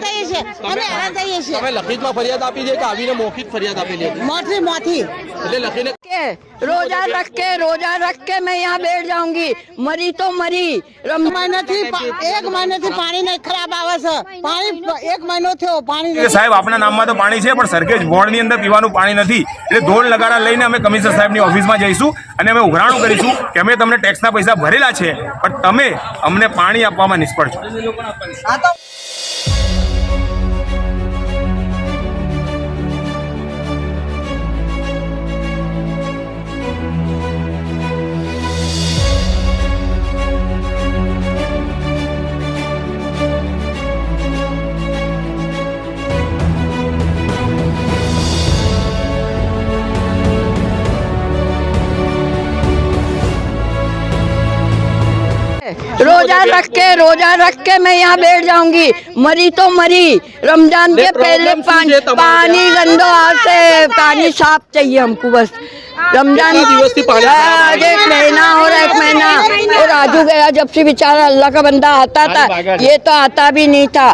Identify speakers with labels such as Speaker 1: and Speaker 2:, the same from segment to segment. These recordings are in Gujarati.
Speaker 1: હેરાન થઈએ છીએ અમે હેરાન થઈએ છીએ
Speaker 2: તમે લખિતમાં ફરિયાદ આપી છે કે આવીને મૌખિક ફરિયાદ આપેલી હતી
Speaker 1: મોથી મોથી
Speaker 2: એટલે લખીને
Speaker 3: के रोजा रख के रोजा रख के मैं यहाँ बैठ जाऊंगी मरी तो मरी रम
Speaker 1: મહિનાથી પા- એક મહિનાથી પાણી નહીં ખરાબ આવે છે પાણી એક મહિનો થયો પાણી
Speaker 4: કે સાહેબ આપણા નામમાં તો પાણી છે પણ સરખેજ વોર્ડની અંદર પીવાનું પાણી નથી એટલે ધોળ લગાડા લઈને અમે કમિશનર સાહેબની ઓફિસમાં જઈશું અને અમે ઉઘરાણું કરીશું કે અમે તમને ટેક્સના પૈસા ભરેલા છે પણ તમે અમને પાણી આપવામાં નિષ્ફળ છો
Speaker 3: रोजा रख के रोजा रख के मैं यहाँ बैठ जाऊंगी मरी तो मरी रमजान के पहले पानी पानी गंदो हाथ से पानी साफ चाहिए हमको बस रमजान
Speaker 2: कितने दिवस से पानी खराब आ
Speaker 3: आज एक महीना हो रहा है एक महीना और राजू गया जब से बेचारा अल्लाह का बंदा आता था ये तो आता भी नहीं था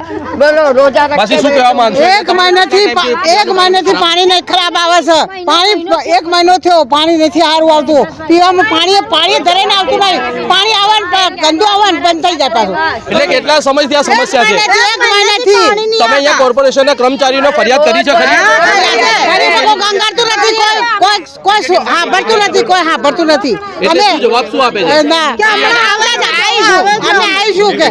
Speaker 3: बोलो रोजा रख
Speaker 2: બાકી
Speaker 3: के
Speaker 2: શું કહેવા
Speaker 3: बैठ-
Speaker 2: માંગશો
Speaker 1: એક મહિનાથી પા- એક મહિનાથી પાણી નહીં ખરાબ આવે છે પાણી એક મહિનો થયો પાણી નથી સારું આવતું પીવામાં પાણી પાણી ધરાઈને આવતું નહીં પાણી આવે ને પ- ગંદુ આવે ને બંધ થઈ જાય પાછું
Speaker 2: એટલે કેટલા સમયથી આ સમસ્યા છે
Speaker 1: એક મહિનાથી
Speaker 2: તમે અહીંયા કોર્પોરેશનના કર્મચારીઓને ફરિયાદ કરી છે ખરી
Speaker 1: ગરીબ લોકો ગંગારતું નથી કોઈ કોઈ કોઈ સાંભળતું નથી કોઈ સાંભળતું નથી.
Speaker 2: અમે જવાબ શું આપે છે?
Speaker 1: ના. અમે આવીશું. અમે આવીશું કે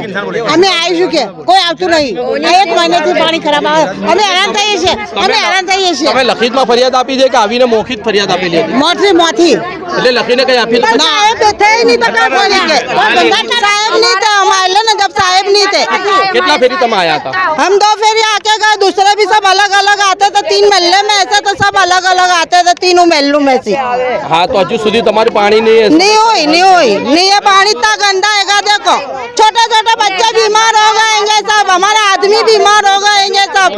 Speaker 1: અમે આવીશું કે કોઈ આવતું નહીં. એક મહિનાથી પાણી ખરાબ આવે. અમે હેરાન થઈએ છીએ. અમે હેરાન થઈએ છીએ.
Speaker 2: અમે તમે લખિતમાં ફરિયાદ આપી છે કે આવીને મૌખિક ફરિયાદ આપેલી હતી
Speaker 1: મોથી મોથી
Speaker 2: એટલે લખીને કઈ આપી
Speaker 1: ના એ બેઠે નહીં બકા બોલે સાહેબ નહીં તો અમારે ना जब साहेब नहीं थे
Speaker 2: कितना फेरी तुम आया था
Speaker 1: हम दो फेरी आके गए दूसरे भी सब अलग अलग आते थे तीन महीने में ऐसे तो सब अलग अलग आते थे तीनों महीनों में से
Speaker 2: हाँ तो हजू सुधी तुम्हारी पानी नहीं है
Speaker 1: नहीं हुई नहीं हुई नहीं ये पानी इतना गंदा है देखो छोटे छोटे बच्चे बीमार हो गएंगे सब हमारे आदमी बीमार हो गएंगे सब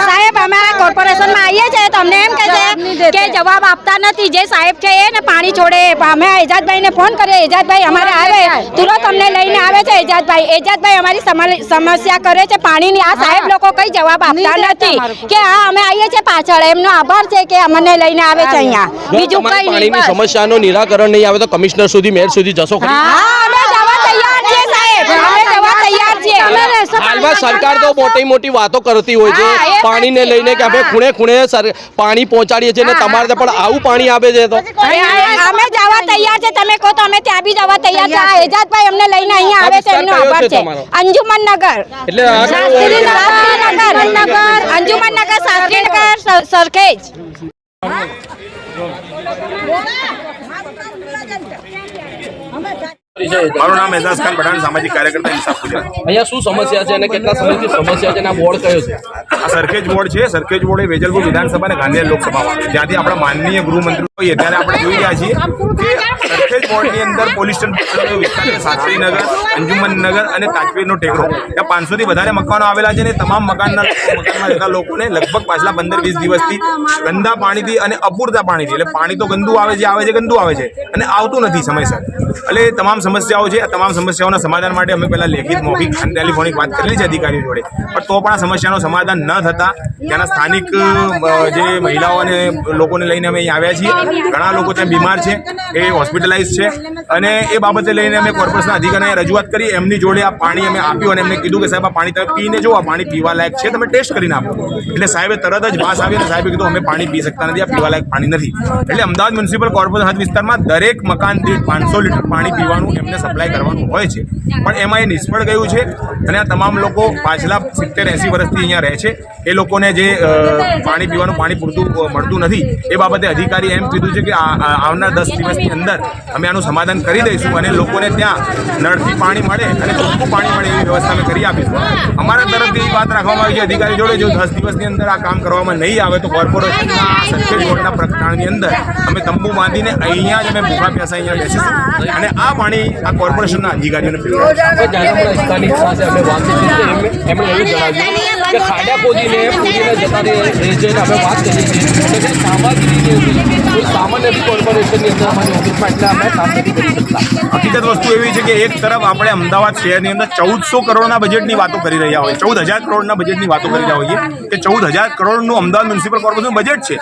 Speaker 5: साहेब हमारा કોર્પોરેશનમાં આવીએ છીએ તો અમને એમ કહે છે કે જવાબ આપતા નથી. જે સાહેબ છે એને પાણી છોડે. અમે એજાજભાઈને ફોન કરીએ. એજાજભાઈ અમારે આવે. તુરંત અમને લઈને આવે છે એજાજભાઈ. એજાજભાઈ અમારી સમસ્યા કરે છે પાણીની. આ સાહેબ લોકો કઈ જવાબ આપતા નથી. કે હા અમે આવીએ છીએ પાછળ. એમનો આભાર છે કે અમને લઈને આવે છે અહીંયા. બીજું કઈ નહીં.
Speaker 2: સમસ્યાનું નિરાકરણ નહીં આવે તો કમિશનર સુધી મેયર સુધી જશો ખરી
Speaker 5: હા અમે જવા તૈયાર છીએ સાહેબ અમે જવા તૈયાર છીએ
Speaker 2: હાલમાં સરકાર તો મોટી મોટી વાતો કરતી હોય છે. પાણીને લઈને કે અમે ખૂણે ખૂણે પાણી પહોંચાડીએ છીએ ને તમારે પણ આવું પાણી આવે છે તો.
Speaker 5: અમે જવા તૈયાર છે. તમે કહો તો અમે ત્યાં બી જવા તૈયાર છે. આ એજાજભાઈ અમને લઈને અહીંયા આવે છે. એમનો આભાર
Speaker 2: છે
Speaker 5: અંજુમન નગર
Speaker 2: એટલે
Speaker 5: અંજુમન નગર શાસ્ત્રી નગર સરખેજ.
Speaker 4: મારું નામ એઝાઝ ખાન પઠાણ સામાજિક કાર્યકર્તા ઇન્સાફ ગુજરાત.
Speaker 2: અહીંયા શું સમસ્યા છે અને કેટલા સમયથી સમસ્યા છે અને આ બોર્ડ કયો છે?
Speaker 4: આ સરખેજ બોર્ડ છે સરખેજ બોર્ડ એ વેજલપુર વિધાનસભા અને ગાંધીનગર લોકસભામાં જ્યાંથી આપણા માનનીય ગૃહમંત્રી હોઈએ ત્યારે આપણે જોઈ રહ્યા છીએ. કે સરખેજ બોર્ડની અંદર પોલીસ સ્ટેશન વિસ્તાર છે શાસ્ત્રીનગર અંજુમનનગર અને તાજપીરનો ટેકરો. ત્યાં પાંચસોથી વધારે મકાનો આવેલા છે અને તમામ મકાનના મકાનમાં રહેતા લોકોને લગભગ પાછલા પંદર વીસ દિવસથી ગંદા પાણીથી અને અપૂરતા પાણીથી એટલે પાણી તો ગંદુ આવે છે આવે છે ગંદુ આવે છે. અને આવતું નથી સમયસર. એટલે તમામ સમસ્યાઓ છે આ તમામ સમસ્યાઓના સમાધાન માટે અમે પહેલાં લેખિત મૌખિક અને ટેલિફોનિક વાત કરેલી છે અધિકારીઓ જોડે. પણ તો પણ આ સમસ્યાનું સમાધાન ન થતાં ત્યાંના સ્થાનિક જે મહિલાઓ અને લોકોને લઈને અમે અહીં આવ્યા છીએ. ઘણા લોકો ત્યાં બીમાર છે એ હોસ્પિટલાઇઝ છે. અને એ બાબતે લઈને અમે કોર્પોરેશનના અધિકારીને રજૂઆત કરી એમની જોડે આ પાણી અમે આપ્યું અને એમને કીધું કે સાહેબ આ પાણી તમે પીને જો આ પાણી પીવા લાયક છે તમે ટેસ્ટ કરીને આપો. એટલે સાહેબે તરત જ પાસ આવી અને સાહેબે કીધું અમે પાણી પી શકતા નથી આ પીવા લાયક પાણી નથી. એટલે અમદાવાદ મ્યુનિસિપલ કોર્પોરેશન વિસ્તારમાં દરેક મકાન દીઠ પાંચસો લીટર પાણી પીવાનું એમને સપ્લાય કરવાનું હોય છે. પણ એમાં એ નિષ્ફળ ગયું છે અને આ તમામ લોકો પાછલા સિત્તેર એંસી વર્ષથી અહીંયા રહે છે. એ લોકોને જે પાણી પીવાનું, પાણી પૂરતું મળતું નથી, એ બાબતે અધિકારી એમ કીધું છે કે આવનાર દસ દિવસની અંદર અમે આનું સમાધાન કરી દઈશું અને લોકોને ત્યાં નળથી પાણી મળે અને ચોખ્ખું પાણી મળે એવી વ્યવસ્થા અમે કરી આપીશું. અમારા તરફથી એ વાત રાખવામાં આવી છે અધિકારી જોડે, જો દસ દિવસની અંદર આ કામ કરવામાં નહીં આવે તો કોર્પોરેશનના સરખેજ બોર્ડના પ્રકરણની અંદર અમે તંબુ બાંધીને અહીંયા જ અમે ભૂખા પ્યાસા અહીંયા બેસીશું. અને આ પાણી આ કોર્પોરેશનના અધિકારીઓને પીવડાવીશું
Speaker 2: જાણવા સ્થાનિક સામાન્ય કોર્પોરેશનની
Speaker 4: હકીકત વસ્તુ એવી છે કે એક તરફ આપણે અમદાવાદ શહેરની અંદર ચૌદસો કરોડના બજેટની વાતો કરી રહ્યા હોય ચૌદ હજાર કરોડના બજેટની વાતો કરી રહ્યા હોઈએ કે ચૌદ હજાર કરોડનું અમદાવાદ મ્યુનિસિપલ કોર્પોરેશન બજેટ છે.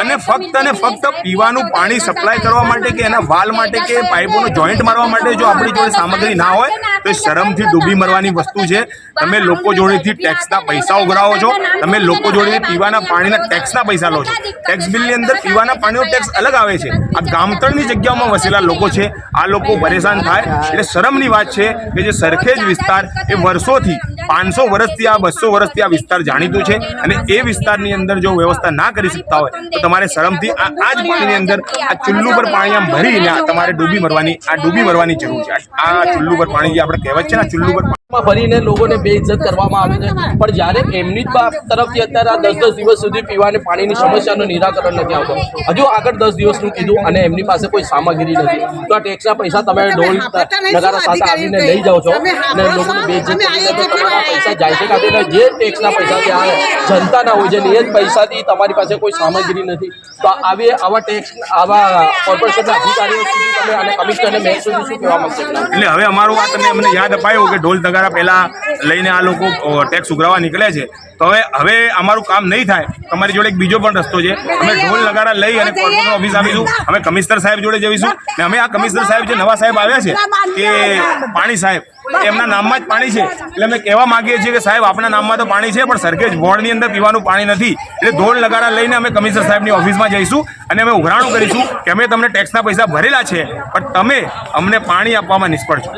Speaker 4: અને ફક્ત અને ફક્ત પીવાનું પાણી સપ્લાય કરવા માટે કે એના વાલ માટે કે પાઇપોનો જોઈન્ટ મારવા માટે જો આપણી જોડે સામગ્રી ના હોય તો શરમથી ડૂબી મરવાની વસ્તુ છે. તમે લોકો જોડેથી ટેક્સના પૈસા ઉઘરાવો છો. તમે લોકો જોડેથી પીવાના પાણીના ટેક્સના પૈસા લો છો. ટેક્સ બિલની અંદર પીવાના પાણીનો ટેક્સ અલગ આવે છે. આ ગામતળની જગ્યાઓમાં વસેલા લોકો છે. આ લોકો પરેશાન થાય. એટલે શરમની વાત છે કે જે સરખેજ વિસ્તાર એ વર્ષોથી પાંચસો વર્ષથી આ બસો વર્ષથી આ વિસ્તાર જાણીતું છે અને એ વિસ્તારની અંદર જો વ્યવસ્થા ના કરી શકતા હોય તો તમારે શરમથી આ આ જ પાણીની અંદર આ ચુલ્લુ પર પાણી આમ ભરીને આ તમારે ડૂબી મરવાની આ ડૂબી મરવાની જરૂર છે. આ ચુલ્લુ પર પાણી જે આપણે કહેવત છે ને આ ચુલ્લુ પર પાણી
Speaker 2: ભરીને લોકોને બેઇજ્જત કરવામાં આવે છે. પણ જ્યારે એમની જ તરફથી અત્યારે આ દસ દસ દિવસ સુધી પીવાને પાણીની સમસ્યાનું નિરાકરણ નથી આવતું. હજુ આગળ દસ દિવસનું કીધું અને એમની પાસે કોઈ સામગ્રી નથી. તો આ ટેક્સના પૈસા તમે ઢોલ નગારા સાથે આવીને લઈ જાઓ છો અને લોકોને બેઇજ્જત કરીને પૈસા જાય છે કારણ કે જે ટેક્સના પૈસા આ જનતાના હોય છે એ જ પૈસાથી તમારી પાસે કોઈ સામગ્રી નથી. તો આવી આવા ટેક્સ આવા કોર્પોરેશનના અધિકારીઓ સુધી શું કહેવા માંગશો
Speaker 4: એટલે હવે અમારું આ તમે અમને યાદ અપાયું કે ઢોલ નગારા પહેલાં લઈને આ લોકો ટેક્સ ઉઘરાવા નીકળે છે. તો હવે હવે અમારું કામ નહીં થાય. તમારી જોડે એક બીજો પણ રસ્તો છે. અમે ઢોલ નગારા લઈ અને કોર્પોરેશન ઓફિસ આપીશું. અમે કમિશનર સાહેબ જોડે જઈશું. ને અમે આ કમિશનર સાહેબ જે નવા સાહેબ આવ્યા છે કે પાણી સાહેબ એમના નામમાં જ પાણી છે. એટલે અમે કહેવા માંગીએ છીએ કે સાહેબ, આપણા નામમાં તો પાણી છે, પણ સરખેજ વોર્ડની અંદર પીવાનું પાણી નથી. એટલે ધોળ લગાડા લઈને અમે કમિશનર સાહેબની ઓફિસમાં જઈશું અને અમે ઉઘરાણું કરીશું કે અમે તમને ટેક્સના પૈસા ભરેલા છે, પણ તમે અમને પાણી આપવામાં નિષ્ફળ છો.